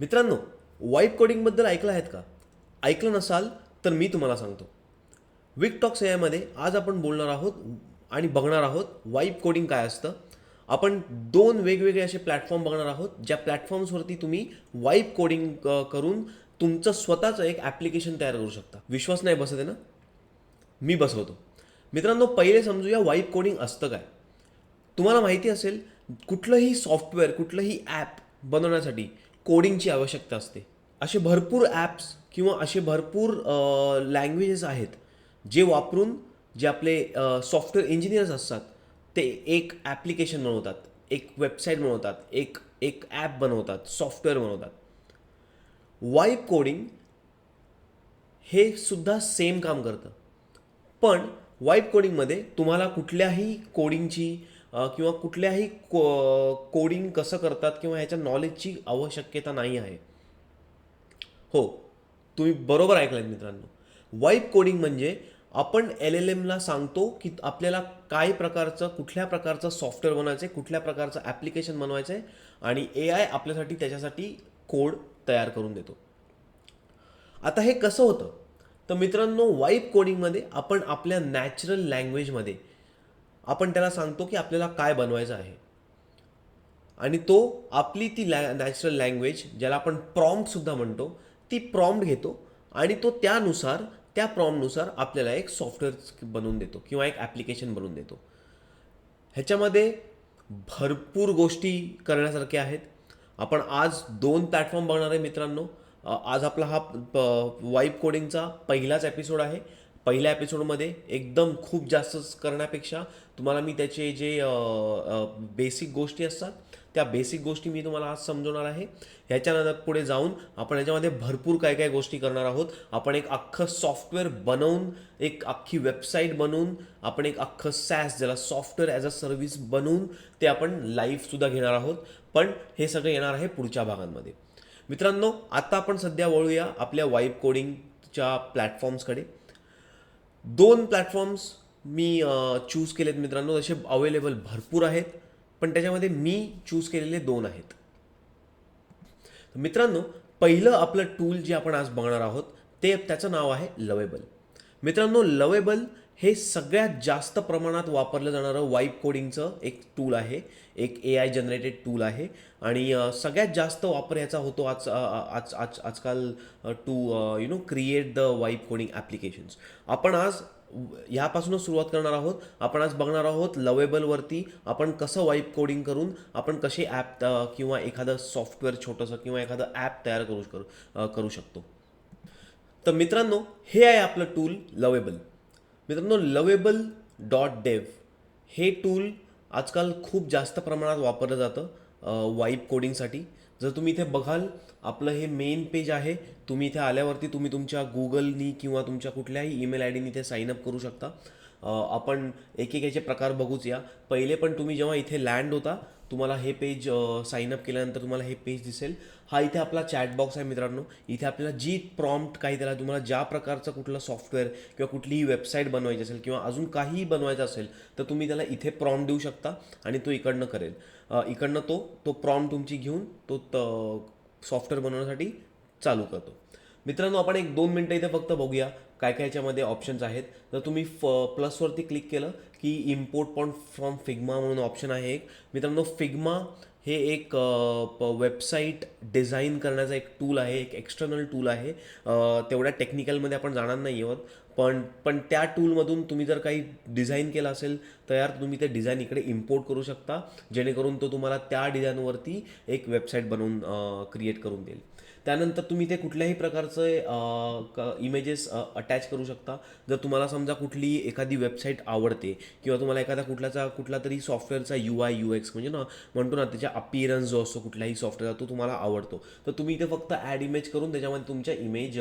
मित्रांनो वाईप कोडिंगबद्दल ऐकलं आहेत का? ऐकलं नसाल तर मी तुम्हाला सांगतो. विक टॉक्स यामध्ये आज आपण बोलणार आहोत आणि बघणार आहोत वाईप कोडिंग काय असतं. आपण दोन वेगवेगळे असे प्लॅटफॉर्म बघणार आहोत ज्या प्लॅटफॉर्म्सवरती तुम्ही वाईप कोडिंग करून तुमचं स्वतःचं एक ॲप्लिकेशन तयार करू शकता. विश्वास नाही बसत आहे ना? मी बसवतो. मित्रांनो पहिले समजूया वाईप कोडिंग असतं काय. तुम्हाला माहिती असेल कुठलंही सॉफ्टवेअर कुठलंही ॲप बनवण्यासाठी कोडिंगची आवश्यकता असते. असे भरपूर ॲप्स किंवा असे भरपूर लँग्वेजेस आहेत जे वापरून जे आपले सॉफ्टवेअर इंजिनियर्स असतात ते एक ॲप्लिकेशन बनवतात एक वेबसाईट बनवतात एक एक ॲप बनवतात सॉफ्टवेअर बनवतात. वाईब कोडिंग हे सुद्धा सेम काम करतं. पण वाईब कोडिंगमध्ये तुम्हाला कुठल्याही कोडिंगची किंवा कुठल्याही को कोडिंग कसं करतात किंवा ह्याच्या नॉलेजची आवश्यकता नाही आहे. हो तुम्ही बरोबर ऐकलं मित्रांनो. वाईप कोडिंग म्हणजे आपण एल एल एमला सांगतो की आपल्याला काय प्रकारचं कुठल्या प्रकारचं सॉफ्टवेअर बनवायचं आहे कुठल्या प्रकारचं ॲप्लिकेशन बनवायचं आहे आणि ए आय आपल्यासाठी त्याच्यासाठी कोड तयार करून देतो. आता हे कसं होतं? तर मित्रांनो वाईप कोडिंगमध्ये आपण आपल्या नॅचरल लँग्वेजमध्ये आपण त्याला सांगतो की आपल्याला काय बनवायचं आहे. आणि तो आपली ती लॅ नॅचरल लँग्वेज ज्याला आपण प्रॉम्प्टसुद्धा म्हणतो ती प्रॉम्प्ट घेतो आणि तो त्यानुसार त्या प्रॉम्प्टनुसार आपल्याला एक सॉफ्टवेअर बनवून देतो किंवा एक ॲप्लिकेशन बनवून देतो. ह्याच्यामध्ये भरपूर गोष्टी करण्यासारख्या आहेत. आपण आज दोन प्लॅटफॉर्म बघणार आहे मित्रांनो. आज आपला हा वाईप कोडिंगचा पहिलाच एपिसोड आहे. पहिल्या एपिसोडमध्ये एकदम खूप जास्त करण्यापेक्षा तुम्हाला मी त्याचे जे बेसिक गोष्टी असतात त्या बेसिक गोष्टी मी तुम्हाला आज समजवणार आहे. ह्याच्यानंतर पुढे जाऊन आपण याच्यामध्ये भरपूर काय काय गोष्टी करणार आहोत. आपण एक अख्खं सॉफ्टवेअर बनवून एक अख्खी वेबसाईट बनवून आपण एक अख्खं सॅस ज्याला सॉफ्टवेअर ॲज अ सर्व्हिस बनवून ते आपण लाईव्हसुद्धा घेणार आहोत. पण हे सगळं येणार आहे पुढच्या भागांमध्ये. मित्रांनो आता आपण सध्या वळूया आपल्या वाईप कोडिंगच्या प्लॅटफॉर्म्सकडे दोन प्लॅटफॉर्म्स मी चूज केलेत मित्रांनो. तसे अवेलेबल भरपूर आहेत पण त्याच्यामध्ये मी चूज केलेले दोन आहेत. मित्रांनो पहिलं आपलं टूल जे आपण आज बघणार आहोत ते त्याचं नाव आहे लवेबल मित्रांनो लवेबल हे सगळ्यात जास्त प्रमाणात वापरलं जाणारं वाईप कोडिंगचं एक टूल आहे. एक ए आय जनरेटेड टूल आहे. आणि सगळ्यात जास्त वापर याचा होतो आज आज आज आजकाल to you know create the vibe coding applications आपण आज ह्यापासूनच सुरुवात करणार आहोत. आपण आज बघणार आहोत लवेबलवरती आपण कसं वाईप कोडिंग करून आपण कसे ॲप किंवा एखादं सॉफ्टवेअर छोटंसं किंवा एखादं ॲप तयार करू करू करू शकतो. तर मित्रांनो हे आहे आपलं टूल लवेबल मित्रांनो लवेबल डॉट डेव हे टूल आजकाल खूप जास्त प्रमाणात वापरलं जातं वाईप कोडिंगसाठी जर तुम्ही इथे बघाल आपलं हे मेन पेज आहे तुम्ही इथे आल्यावरती तुम्ही तुमच्या गुगलनी किंवा तुमच्या कुठल्याही ईमेल आय डीनी इथे साईनअप करू शकता. आपण एक प्रकार बघूच या. पहिले पण तुम्ही जेव्हा इथे लँड होता तुम्हाला हे पेज साईनअप केल्यानंतर तुम्हाला हे पेज दिसेल. हा इथे आपला चॅट बॉक्स आहे मित्रांनो. इथे आपल्याला जी प्रॉम्प्ट काही त्याला तुम्हाला ज्या प्रकारचं कुठलं सॉफ्टवेअर किंवा कुठलीही वेबसाईट बनवायची असेल किंवा अजून काहीही बनवायचं असेल तर तुम्ही त्याला इथे प्रॉम्प्ट देऊ शकता आणि तो इकडनं करेल. इकडनं तो तो प्रॉम्प्ट तुमची घेऊन तो सॉफ्टवेअर बनवण्यासाठी चालू करतो. मित्रांनो आपण एक दोन मिनटं इथे फक्त बघूया. काय काय याच्यामध्ये ऑप्शन्स आहेत. तर तुम्ही फ प्लसवरती क्लिक केलं की इम्पोर्ट पॉईंट फ्रॉम फिग्मा म्हणून ऑप्शन आहे एक. मित्रांनो फिग्मा हे एक वेबसाईट डिझाईन करण्याचा एक टूल आहे एक एक्सटर्नल टूल आहे. तेवढ्या टेक्निकलमध्ये आपण जाणार नाही आहोत पण पण त्या टूलमधून तुम्ही जर काही डिझाईन केलं असेल तर यार तुम्ही ते डिझाईन इकडे इम्पोर्ट करू शकता जेणेकरून तो तुम्हाला त्या डिझाईनवरती एक वेबसाईट बनवून क्रिएट करून देईल. त्यानंतर तुम्ही ते कुठल्याही प्रकारचे इमेजेस अटॅच करू शकता. जर तुम्हाला समजा कुठली एखादी वेबसाईट आवडते किंवा तुम्हाला एखादा कुठल्याचा कुठला तरी सॉफ्टवेअरचा यू आय यू एक्स म्हणजे ना म्हणतो ना त्याच्या अपियरन्स जो असतो कुठल्याही सॉफ्टवेअरचा तो तुम्हाला आवडतो. तर तुम्ही इथे फक्त ॲड इमेज करून त्याच्यामध्ये तुमच्या इमेज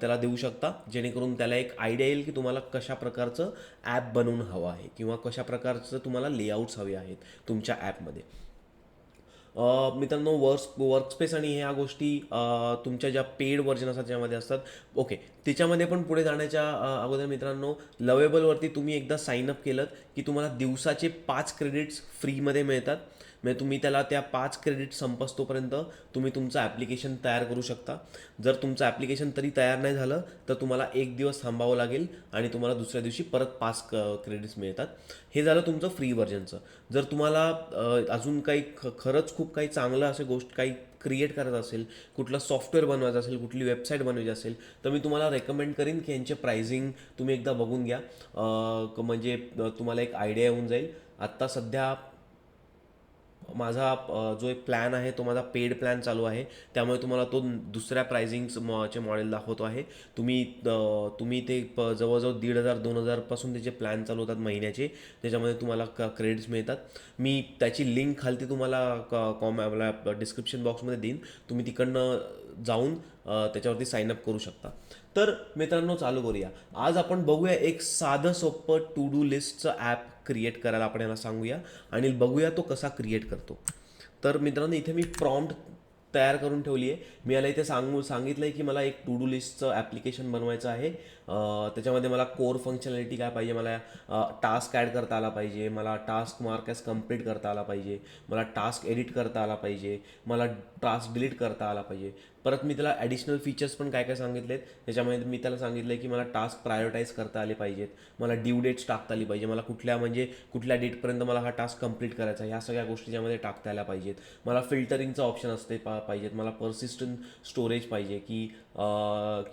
त्याला देऊ शकता जेणेकरून त्या त्याला एक आयडिया येईल की तुम्हाला कशा प्रकारचं ॲप बनवून हवं आहे किंवा कशा प्रकारचं तुम्हाला लेआउट्स हवे आहेत तुमच्या ॲपमध्ये मित्रांनो वर्क्स वर्कस्पेस आणि ह्या गोष्टी तुमच्या ज्या पेड व्हर्जन असतात ज्यामध्ये असतात ओके त्याच्यामध्ये पण पुढे जाण्याच्या अगोदर मित्रांनो लवेबलवरती तुम्ही एकदा साईन अप केलं की तुम्हाला दिवसाचे पाच क्रेडिट्स फ्रीमध्ये मिळतात. म्हणजे तुम्ही त्याला त्या पाच क्रेडिट संपस्तोपर्यंत तुम्ही तुमचं ॲप्लिकेशन तयार करू शकता. जर तुमचं ॲप्लिकेशन तरी तयार नाही झालं तर तुम्हाला एक दिवस थांबावं लागेल आणि तुम्हाला दुसऱ्या दिवशी परत पाच क क्रेडिट्स मिळतात. हे झालं तुमचं फ्री व्हर्जनचं जर तुम्हाला अजून काही ख खरंच खूप काही चांगलं असे गोष्ट काही क्रिएट करायचं असेल कुठलं सॉफ्टवेअर बनवायचं असेल कुठली वेबसाईट बनवायची असेल तर मी तुम्हाला रेकमेंड करीन की यांचे प्राइझिंग तुम्ही एकदा बघून घ्या. क- म्हणजे तुम्हाला एक आयडिया येऊन जाईल. आत्ता सध्या माझा जो एक प्लॅन आहे तो माझा पेड प्लॅन चालू आहे. त्यामुळे तुम्हाला तो दुसऱ्या प्राइसिंग चे मॉडेल दाखवतो आहे. तुम्ही तुम्ही ते प- जवळजवळ दीड हजार दोन हजारपासून त्याचे प्लॅन चालू होतात महिन्याचे. त्याच्यामध्ये तुम्हाला क क्रेडिट्स मिळतात. मी त्याची लिंक खालती तुम्हाला क- कॉम आपल्या डिस्क्रिप्शन बॉक्समध्ये देईन. तुम्ही तिकडनं जाऊन त्याच्यावरती साईन अप करू शकता. तर मित्रांनो चालू करूया. आज आपण बघूया एक साधं सोपं टू डू लिस्टचं ॲप क्रिएट करायला आपण याला सांगूया. आणि बघूया तो कसा क्रिएट करतो. तर मित्रांनो इथे मी प्रॉम्प्ट तयार करून ठेवली आहे मी याला इथे सांगू सांगितलं आहे की मला एक टू डू लिस्टचं ॲप्लिकेशन बनवायचं आहे. त्याच्यामध्ये मला कोर फंक्शनॅलिटी काय पाहिजे मला टास्क ॲड करता आला पाहिजे मला टास्क मार्क ॲज कंप्लीट करता आला पाहिजे मला टास्क एडिट करता आला पाहिजे मला टास्क डिलीट करता आला पाहिजे. परत मी त्याला ॲडिशनल फीचर्स पण काय काय सांगितलेत त्याच्यामध्ये मी त्याला सांगितलं आहे की मला टास्क प्रायोरिटाईज करता आले पाहिजेत मला ड्यू डेट्स टाकता आली पाहिजे मला कुठल्या म्हणजे कुठल्या डेटपर्यंत मला हा टास्क कंप्लीट करायचा ह्या सगळ्या गोष्टी ज्यामध्ये टाकता आल्या पाहिजेत. मला फिल्टरिंगचं ऑप्शन असते पा पाहिजेत मला पर्सिस्टंट स्टोरेज पाहिजे की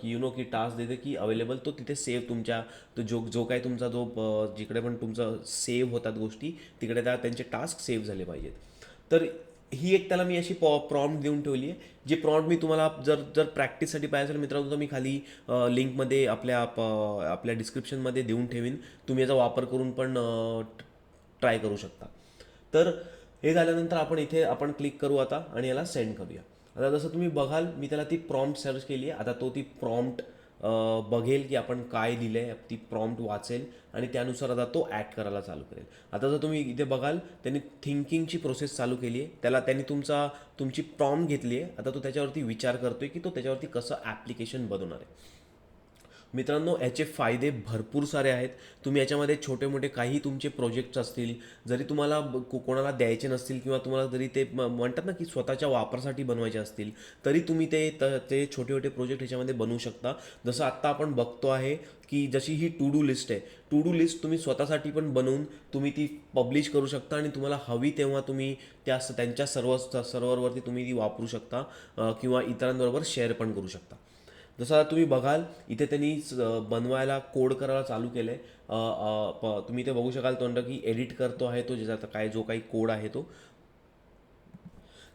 की यु नो की टास्क देते की अवेलेबल तो तिथे सेव्ह तुमच्या तो जो जो काय तुमचा जो जिकडे पण तुमचं सेव्ह होतात गोष्टी तिकडे त्या त्यांचे टास्क सेव्ह झाले पाहिजेत. तर ही एक त्याला मी अशी पॉ प्रॉम्प्ट देऊन ठेवली आहे जी प्रॉम्प्ट मी तुम्हाला जर जर प्रॅक्टिससाठी पाहिजे असेल मित्रांनो तर मी खाली लिंकमध्ये आपल्या प- आपल्या डिस्क्रिप्शनमध्ये देऊन ठेवीन. तुम्ही याचा वापर करून पण ट्राय करू शकता. तर हे झाल्यानंतर आपण इथे आपण क्लिक करू आता आणि याला सेंड करूया. आता जसं तुम्ही बघाल मी त्याला ती प्रॉम्प्ट सर्च केली आहे आता तो ती प्रॉम्प्ट बघेल की आपण काय दिलं आहे ती प्रॉम्प्ट वाचेल आणि त्यानुसार आता तो ॲड करायला चालू करेल. आता जर तुम्ही इथे बघाल त्यांनी थिंकिंगची प्रोसेस चालू केली आहे. त्याला त्यांनी तुमचा तुमची प्रॉम्प्ट घेतली आहे. आता तो त्याच्यावरती विचार करतो आहे की तो त्याच्यावरती कसं ॲप्लिकेशन बनवणार आहे. मित्रांनो याचे फायदे भरपूर सारे आहेत. तुम्ही याच्यामध्ये छोटे मोठे काही तुमचे प्रोजेक्ट्स असतील जरी तुम्हाला ब- को- कोणाला द्यायचे नसतील किंवा तुम्हाला जरी ते म्हणतात ना की स्वतःच्या वापरासाठी बनवायचे असतील तरी तुम्ही ते त- ते छोटे छोटे प्रोजेक्ट ह्याच्यामध्ये बनवू शकता. जसं आत्ता आपण बघतो आहे की जशी ही टू डू लिस्ट आहे. टू डू लिस्ट तुम्ही स्वतःसाठी पण बनवून तुम्ही ती पब्लिश करू शकता आणि तुम्हाला हवी तेव्हा तुम्ही त्या त्यांच्या सर्व सर्व्हरवरती तुम्ही ती वापरू शकता किंवा इतरांबरोबर शेअर पण करू शकता. जसं आता तुम्ही बघाल इथे त्यांनी बनवायला कोड करायला चालू केलं आहे तुम्ही ते बघू शकाल तोंड की एडिट करतो आहे तो ज्याचा काय जो काही कोड आहे तो.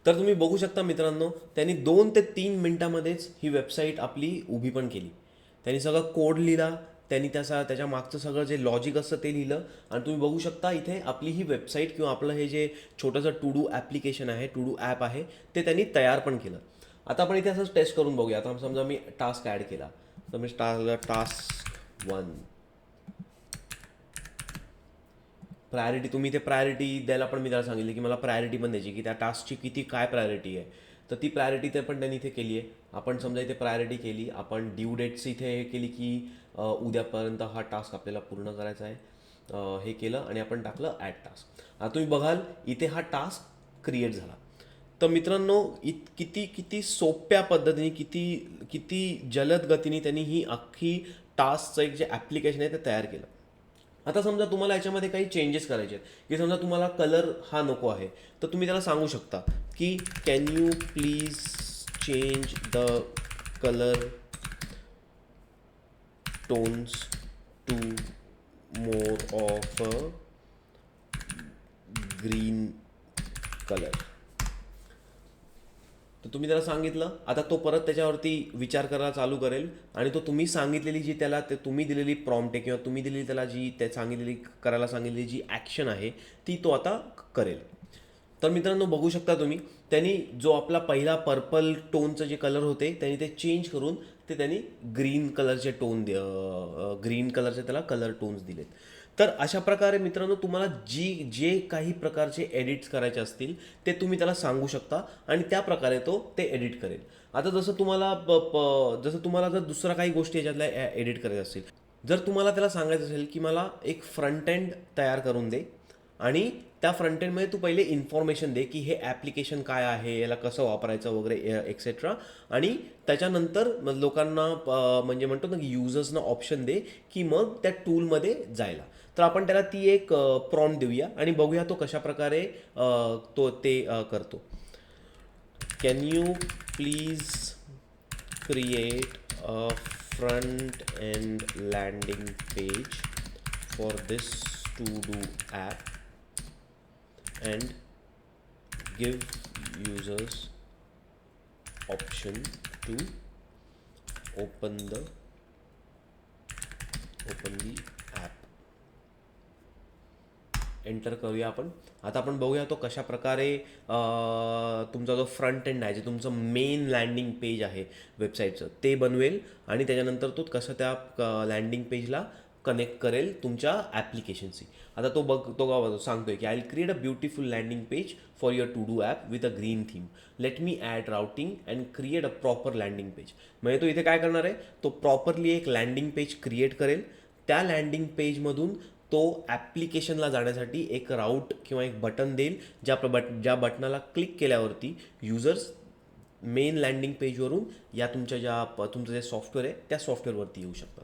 तर तुम्ही बघू शकता मित्रांनो त्यांनी दोन ते तीन मिनटामध्येच ही वेबसाईट आपली उभी पण केली. त्यांनी सगळं कोड लिहिला त्यांनी त्याचा त्याच्या मागचं सगळं जे लॉजिक असतं ते लिहिलं. आणि तुम्ही बघू शकता इथे आपली ही वेबसाईट किंवा आपलं हे जे छोटंसं टू डू ॲप्लिकेशन आहे टू डू ॲप आहे ते त्यांनी तयार पण केलं. आता आपण इथे असंच टेस्ट करून बघूया. आता समजा मी टास्क ॲड केला. तर मी टास्क टास्क वन प्रायोरिटी तुम्ही ते प्रायोरिटी द्यायला पण मी त्याला सांगितलं की मला प्रायोरिटी पण द्यायची की त्या टास्कची किती काय प्रायोरिटी आहे. तर ती प्रायोरिटी ते पण त्यांनी इथे केली आहे. आपण समजा इथे प्रायोरिटी केली आपण ड्यू डेट्स इथे हे केली की उद्यापर्यंत हा टास्क आपल्याला पूर्ण करायचा आहे. हे केलं आणि आपण टाकलं ॲड टास्क आता तुम्ही बघाल इथे हा टास्क क्रिएट झाला. तर मित्रांनो इत किती किती सोप्या पद्धतीने किती किती जलद गतीने त्यांनी ही अख्खी टास्कचं एक जे ॲप्लिकेशन आहे ते तयार केलं. आता समजा तुम्हाला याच्यामध्ये काही चेंजेस करायचे आहेत. की समजा तुम्हाला कलर हा नको आहे तर तुम्ही त्याला सांगू शकता की can you please change the colour tones to more of green colour तर तुम्ही त्याला सांगितलं आता तो परत त्याच्यावरती विचार करायला चालू करेल आणि तो तुम्ही सांगितलेली जी त्याला ते तुम्ही दिलेली प्रॉम्प्ट आहे किंवा तुम्ही दिलेली त्याला जी त्या सांगितलेली करायला सांगितलेली जी ॲक्शन आहे ती तो आता करेल. तर मित्रांनो बघू शकता तुम्ही त्यांनी जो आपला पहिला पर्पल टोनचं जे कलर होते त्यांनी ते चेंज करून ते त्यांनी ग्रीन कलरचे टोन दे ग्रीन कलरचे त्याला कलर टोन्स दिलेत. तर अशा प्रकारे मित्रांनो तुम्हाला जी जे काही प्रकारचे एडिट्स करायचे असतील ते तुम्ही त्याला सांगू शकता आणि त्या प्रकारे तो ते एडिट करेल. आता जसं तुम्हाला प- प- जसं तुम्हाला जर दुसरा काही गोष्टी याच्यातल्या एडिट करायच्या असतील जर तुम्हाला त्याला सांगायचं असेल की मला एक फ्रंट एंड तयार करून दे आणि त्या फ्रंट एंडमध्ये तू पहिले इन्फॉर्मेशन दे की हे ॲप्लिकेशन काय आहे याला कसं वापरायचं वगैरे एक्सेट्रा आणि त्याच्यानंतर लोकांना म्हणजे म्हणतो ना की युजर्सना ऑप्शन दे की मग त्या टूलमध्ये जायला. तर आपण त्याला ती एक प्रॉन देऊया आणि बघूया तो कशा प्रकारे तो ते करतो. Can you please create a front end landing page for this to do app and give users option to open the open the enter करूया आपण. आता आपण बघूया तो कशा प्रकारे तुमचा जो फ्रंट एंड आहे जे तुमचं मेन लँडिंग पेज आहे वेबसाईटचं ते बनवेल आणि त्याच्यानंतर तो कसं त्या लँडिंग पेजला कनेक्ट करेल तुमच्या ॲप्लिकेशनशी आता तो बघ तो गा- सांगतोय की I will create a beautiful landing page for your to do app with a green theme let me add routing and create a proper landing page म्हणजे तो इथे काय करणार आहे? तो प्रॉपरली एक लँडिंग पेज क्रिएट करेल. त्या लँडिंग पेजमधून तो ॲप्लिकेशनला जाण्यासाठी एक राऊट किंवा एक बटन देईल ज्या प्र बट ज्या बटनाला क्लिक केल्यावरती युजर्स मेन लँडिंग पेजवरून या तुमच्या ज्या तुमचं जे सॉफ्टवेअर आहे त्या सॉफ्टवेअरवरती येऊ शकतात.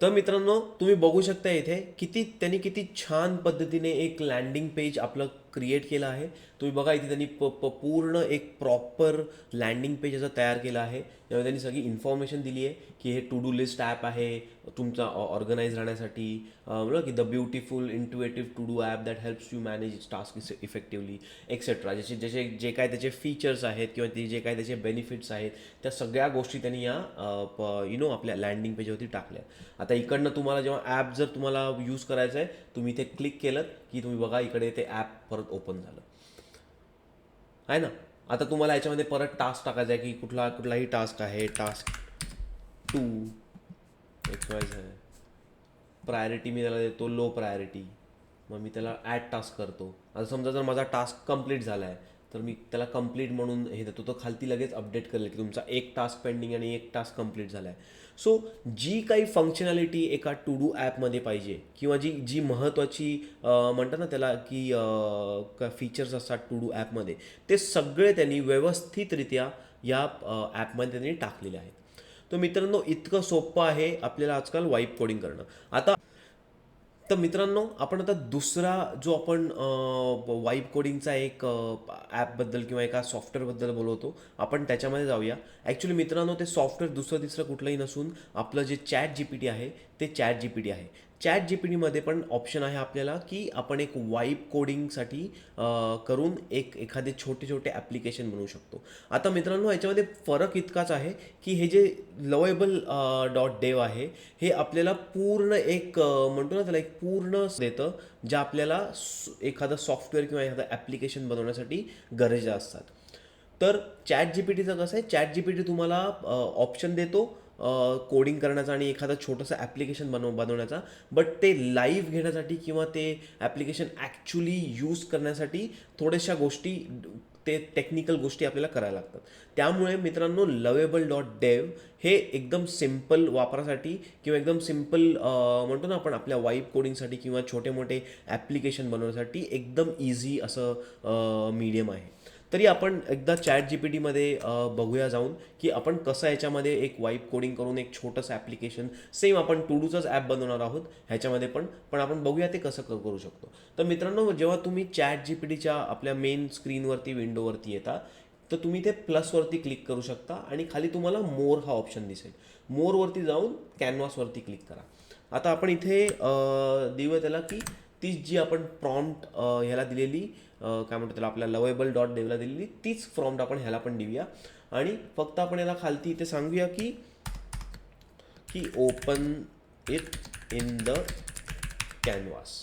तर मित्रांनो तुम्ही बघू शकता इथे किती त्यांनी किती छान पद्धतीने एक लँडिंग पेज आपलं क्रिएट केलं आहे. तुम्ही बघा इथे त्यांनी प प पूर्ण एक प्रॉपर लँडिंग पेज असं तयार केलं आहे. त्यामुळे त्यांनी सगळी इन्फॉर्मेशन दिली आहे की हे टू डू लिस्ट ॲप आहे तुमचा ऑर्गनाईज राहण्यासाठी. बरोबर की the beautiful intuitive to do app that helps you manage task effectively etcetera जसे जसे जे काय त्याचे फीचर्स आहेत किंवा ते जे काय त्याचे बेनिफिट्स आहेत त्या सगळ्या गोष्टी त्यांनी या यु नो आपल्या लँडिंग पेजवरती टाकल्या. आता इकडनं तुम्हाला जेव्हा ॲप जर तुम्हाला यूज करायचं आहे तुम्ही इथे क्लिक केलं की तुम्ही बघा इकडे ते ॲप परत ओपन झालं. आहे ना? आता तुम्हाला याच्यामध्ये परत टास्क टाकायचा आहे की कुठला कुठलाही टास्क आहे. टास्क टू एक्स वाय आहे प्रायोरिटी मी त्याला देतो लो प्रायोरिटी मग मी त्याला ॲड टास्क करतो. आता समजा जर माझा टास्क कंप्लीट झाला आहे तर मी त्याला कंप्लीट म्हणून हे देतो. तो खालती लगेच अपडेट करेल की तुमचा एक टास्क पेंडिंग आणि एक टास्क कंप्लीट झाला आहे सो जी काही फंक्शनॅलिटी एका टू डू ॲपमध्ये पाहिजे किंवा जी जी महत्त्वाची म्हणतात ना त्याला की फीचर्स असतात टू डू ॲपमध्ये ते सगळे त्यांनी व्यवस्थितरित्या या ॲपमध्ये त्यांनी टाकलेले आहेत. तर मित्रांनो इतकं सोपं आहे आपल्याला आजकाल वाईप कोडिंग करणं. आता तर मित्रांनो आपण आता दुसरा जो आपण वाईब कोडिंगचा एक ॲपबद्दल किंवा एका सॉफ्टवेअरबद्दल बोलवतो आपण त्याच्यामध्ये जाऊया. ॲक्च्युली मित्रांनो ते सॉफ्टवेअर दुसरं तिसरं कुठलंही नसून आपलं जे चॅट जी पी टी आहे ते चॅट जी पी टी आहे. चॅट जी पी पण ऑप्शन आहे आपल्याला की आपण एक वाईप कोडिंगसाठी करून एक एखादे छोटे छोटे ॲप्लिकेशन बनवू शकतो. आता मित्रांनो याच्यामध्ये फरक इतकाच आहे की हे जे लवेबल डॉट डेव आहे हे आपल्याला पूर्ण एक म्हणतो ना त्याला एक पूर्ण देतं जे आपल्याला एखादं सॉफ्टवेअर किंवा एखादं ॲप्लिकेशन बनवण्यासाठी गरजा असतात. तर चॅट जी पी टीचं कसं आहे? चॅट जी पी टी तुम्हाला ऑप्शन देतो कोडिंग करण्याचा आणि एखादं छोटंसं ॲप्लिकेशन बनव बनवण्याचा. बट ते लाईव्ह घेण्यासाठी किंवा ते ॲप्लिकेशन ॲक्च्युली यूज करण्यासाठी थोड्याशा गोष्टी ते टेक्निकल गोष्टी आपल्याला करायला लागतात. त्यामुळे मित्रांनो लवेबल डॉट डेव हे एकदम सिंपल वापरासाठी किंवा एकदम सिंपल म्हणतो ना आपण आपल्या वाईप कोडिंगसाठी किंवा छोटे मोठे ॲप्लिकेशन बनवण्यासाठी एकदम इझी असं मीडियम आहे. तरी आपण एकदा चॅट जी पी टीमध्ये बघूया जाऊन की आपण कसं याच्यामध्ये एक वाईप कोडिंग करून एक छोटंसं ॲप्लिकेशन सेम आपण टूडूचंच ॲप बनवणार आहोत ह्याच्यामध्ये पण पण आपण बघूया ते कसं क- करू शकतो. तर मित्रांनो जेव्हा तुम्ही चॅट जी पी टीच्या आपल्या मेन स्क्रीनवरती विंडोवरती येता तर तुम्ही ते प्लसवरती क्लिक करू शकता आणि खाली तुम्हाला मोर हा ऑप्शन दिसेल. मोरवरती जाऊन कॅनव्हासवरती क्लिक करा. आता आपण इथे देऊया त्याला की तीच जी आपण प्रॉम्प्ट ह्याला दिलेली काय म्हणतो त्याला आपल्या लवेबल डॉट देवला दिलेली तीच प्रॉम्प्ट आपण ह्याला पण देऊया. आणि फक्त आपण याला खालती इथे सांगूया की की open it in the canvas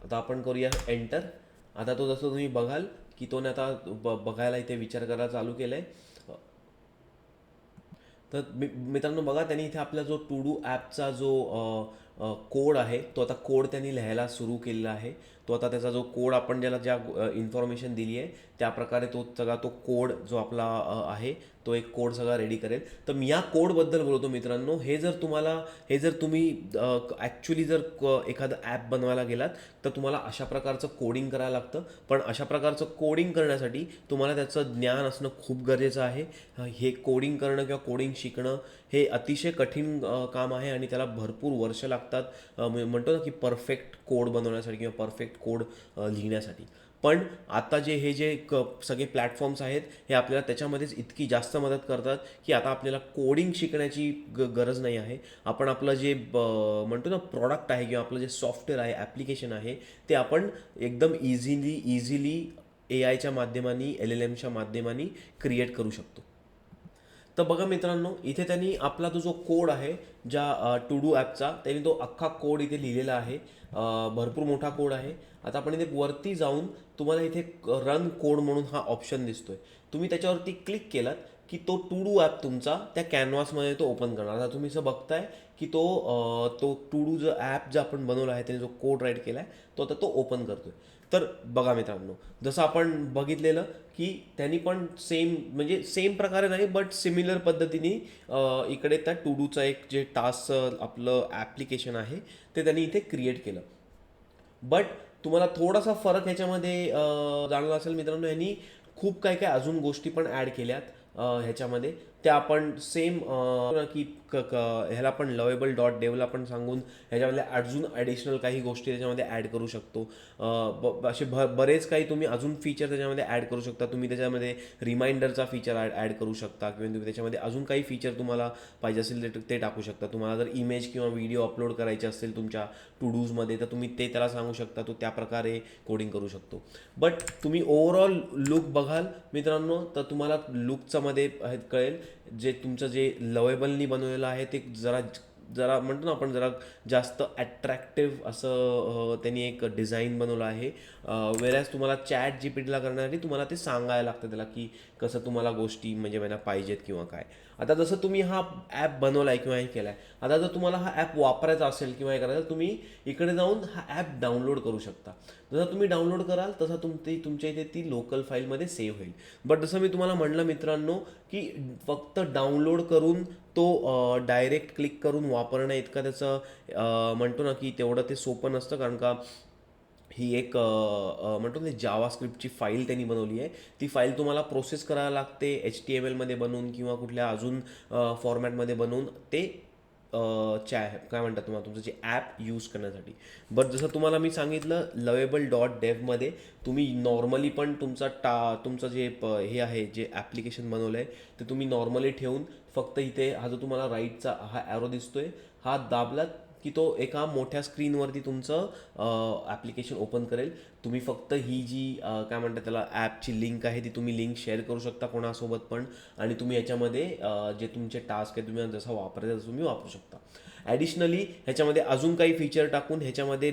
आता आपण करूया एंटर आता तो जसं तुम्ही बघाल की तो आता ब बघायला इथे विचार करायला चालू केला आहे तर मित्रांनो बघा त्यांनी इथे आपला जो टू डू ॲपचा जो कोड आहे तो आता कोड त्यांनी लिहायला सुरू केलेला आहे. तो आता त्याचा जो कोड आपण ज्याला ज्या इन्फॉर्मेशन दिली आहे त्या प्रकारे तो सगळा तो कोड जो आपला आहे तो एक कोड सगळा रेडी करेल. तर मी या कोडबद्दल बोलतो मित्रांनो हे जर तुम्हाला हे जर तुम्ही ॲक्च्युली जर क- एखादं ॲप बनवायला गेलात तर तुम्हाला अशा प्रकारचं कोडिंग करायला लागतं. पण अशा प्रकारचं कोडिंग करण्यासाठी तुम्हाला त्याचं ज्ञान असणं खूप गरजेचं आहे. हे कोडिंग करणं किंवा कोडिंग शिकणं हे अतिशय कठीण काम आहे आणि त्याला भरपूर वर्ष लागतात म्हणजे म्हणतो ना की परफेक्ट कोड बनवण्यासाठी किंवा परफेक्ट कोड लिहिण्यासाठी. पण आता जे हे जे क सगळे प्लॅटफॉर्म्स आहेत हे आपल्याला त्याच्यामध्येच इतकी जास्त मदत करतात की आता आपल्याला कोडिंग शिकण्याची ग गरज नाही आहे. आपण आपलं जे ब- म्हणतो ना प्रॉडक्ट आहे किंवा आपलं जे सॉफ्टवेअर आहे ॲप्लिकेशन आहे ते आपण एकदम इझिली इझिली ए आयच्या माध्यमाने एल एल एमच्या माध्यमाने क्रिएट करू शकतो. तर बघा मित्रांनो इथे त्यांनी आपला तो जो कोड आहे ज्या टू डू ॲपचा त्यांनी तो अख्खा कोड इथे लिहिलेला आहे. भरपूर मोठा कोड आहे. आता आपण इथे वरती जाऊन तुम्हाला इथे रन कोड म्हणून हा ऑप्शन दिसतोय. तुम्ही त्याच्यावरती क्लिक केलात की तो टू डू ॲप तुमचा त्या कॅनव्हासमध्ये तो ओपन करणार. आता तुम्ही असं बघताय की तो तो टू डू जो ॲप जो आपण बनवला आहे त्याने जो कोड राईट केला आहे तो आता तो ओपन करतोय. तर बघा मित्रांनो जसं आपण बघितलेलं की त्यांनी पण सेम म्हणजे सेम प्रकारे नाही बट सिमिलर पद्धतीने इकडे त्या टू डूचा एक जे टास्क आपलं ॲप्लिकेशन आहे ते त्यांनी इथे क्रिएट केलं. बट तुम्हाला थोडासा फरक ह्याच्यामध्ये जाणला असेल मित्रांनो यांनी खूप काय काय अजून गोष्टी पण ॲड केल्यात ह्याच्यामध्ये. त्या आपण सेम की क क ह्याला पण लवेबल डॉट डेवला पण सांगून ह्याच्यामध्ये अजून ॲडिशनल काही गोष्टी त्याच्यामध्ये ॲड करू शकतो. ब- असे भ बरेच काही तुम्ही अजून फीचर त्याच्यामध्ये ॲड करू शकता. तुम्ही त्याच्यामध्ये रिमाइंडरचा फीचर ॲड ॲड करू शकता किंवा तुम्ही त्याच्यामध्ये अजून काही फीचर तुम्हाला पाहिजे असेल ते ते टाकू शकता. तुम्हाला जर इमेज किंवा व्हिडिओ अपलोड करायचे असेल तुमच्या टू डूजमध्ये तर तुम्ही ते त्याला सांगू शकता. तो त्या प्रकारे कोडिंग करू शकतो. बट तुम्ही ओव्हरऑल लुक बघाल मित्रांनो तर तुम्हाला लुकचा मध्ये हे कळेल. जे तुमचं जे लवेबलनी बनवलेलं आहे ते जरा जरा म्हणतो ना आपण जरा जास्त ॲट्रॅक्टिव्ह असं त्यांनी एक डिझाईन बनवलं आहे. वेळेस तुम्हाला चॅट जी पी टीला करण्यासाठी तुम्हाला ते सांगायला लागतं त्याला की कसं तुम्हाला गोष्टी म्हणजे मला पाहिजेत किंवा काय. आता जसं तुम्ही हा ॲप बनवला आहे किंवा हे केला आहे आता जर तुम्हाला हा ॲप वापरायचा असेल किंवा हे करायचं तुम्ही इकडे जाऊन हा ॲप डाउनलोड करू शकता. जसं तुम्ही डाउनलोड कराल तसं तुमची तुमच्या इथे ती लोकल फाईलमध्ये सेव्ह होईल. बट जसं मी तुम्हाला म्हणलं मित्रांनो की फक्त डाउनलोड करून तो डायरेक्ट क्लिक करून वापरणं इतकं त्याचं म्हणतो ना की तेवढं ते सोपं नसतं कारण का ही एक म्हणतो ना जावा स्क्रिप्टची फाईल त्यांनी बनवली आहे. ती फाईल तुम्हाला प्रोसेस करायला लागते एच टी एम एलमध्ये बनवून किंवा कुठल्या अजून फॉर्मॅटमध्ये बनवून. ते च्या काय म्हणतात तुम्हाला? तुमचं जे ॲप यूज करण्यासाठी. बट जसं तुम्हाला मी सांगितलं लवेबल डॉट डेवमध्ये तुम्ही नॉर्मली पण तुमचा टा तुमचं जे प हे आहे जे ॲप्लिकेशन बनवलं आहे ते तुम्ही नॉर्मली ठेवून फक्त इथे हा जो तुम्हाला राईटचा हा ॲरो दिसतोय हा दाबलात की तो एका मोठ्या स्क्रीनवरती तुमचं ॲप्लिकेशन ओपन करेल. तुम्ही फक्त ही जी काय म्हणतात त्याला ॲपची लिंक आहे ती तुम्ही लिंक शेअर करू शकता कोणासोबत पण. आणि तुम्ही याच्यामध्ये जे तुमचे टास्क आहे तुम्ही जसं वापरायचं तसं तुम्ही वापरू शकता. ॲडिशनली ह्याच्यामध्ये अजून काही फीचर टाकून ह्याच्यामध्ये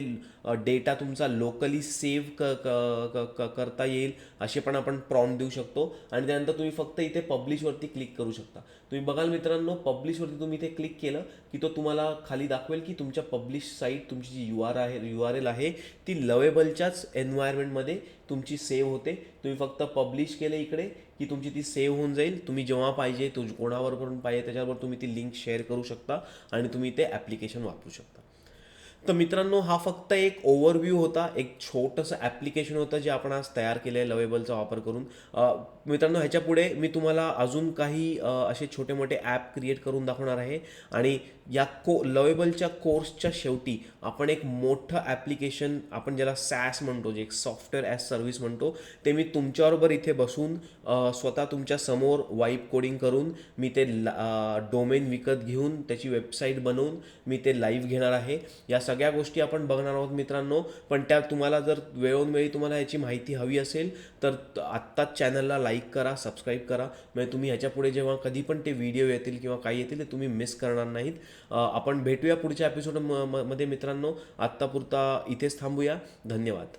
डेटा तुमचा लोकली सेव्ह क क- क- क- करता येईल असे पण आपण प्रॉम्प्ट देऊ शकतो. आणि त्यानंतर तुम्ही फक्त इथे पब्लिशवरती क्लिक करू शकता. तुम्ही बघाल मित्रांनो पब्लिशवरती तुम्ही इथे क्लिक केलं की तो तुम्हाला खाली दाखवेल की तुमच्या पब्लिश साईट तुमची जी यू आर आहे यू आर एल आहे ती लवेबलच्याच एन्व्हायरमेंटमध्ये तुमची सेव्ह होते. तुम्ही फक्त पब्लिश केले इकडे की तुमची ती सेव्ह होऊन जाईल. तुम्ही जेव्हा पाहिजे तुझ कोणावर पण पाहिजे त्याच्यावर तुम्ही ती लिंक शेअर करू शकता आणि तुम्ही ते ॲप्लिकेशन वापरू शकता. तर मित्रांनो हा फक्त एक ओव्हरव्ह्यू होता एक छोटंसं ॲप्लिकेशन होतं जे आपण आज तयार केलं आहे लवेबलचा वापर करून. मित्रांनो ह्याच्या पुढे मी तुम्हाला अजून काही असे छोटे मोठे ॲप क्रिएट करून दाखवणार आहे. आणि या को लवेबलच्या कोर्सच्या शेवटी आपण एक मोठं ॲप्लिकेशन आपण ज्याला सॅस म्हणतो जे एक सॉफ्टवेअर ॲज सर्व्हिस म्हणतो ते मी तुमच्याबरोबर इथे बसून स्वतः तुमच्यासमोर वाईप कोडिंग करून मी ते डोमेन विकत घेऊन त्याची वेबसाईट बनवून मी ते लाईव्ह घेणार आहे. या सगळ्या गोष्टी आपण बघणार आहोत मित्रांनो. पण त्या तुम्हाला जर वेळोवेळी तुम्हाला याची माहिती हवी असेल तर आत्ताच चॅनलला लाईक करा सबस्क्राईब करा. म्हणजे तुम्ही ह्याच्यापुढे जेव्हा कधी पण ते व्हिडिओ येतील किंवा काही येतील ते तुम्ही मिस करणार नाहीत. आपण भेटूया पुढच्या एपिसोडमध्ये मित्रांनो. आत्तापुरता इथेच थांबूया. धन्यवाद.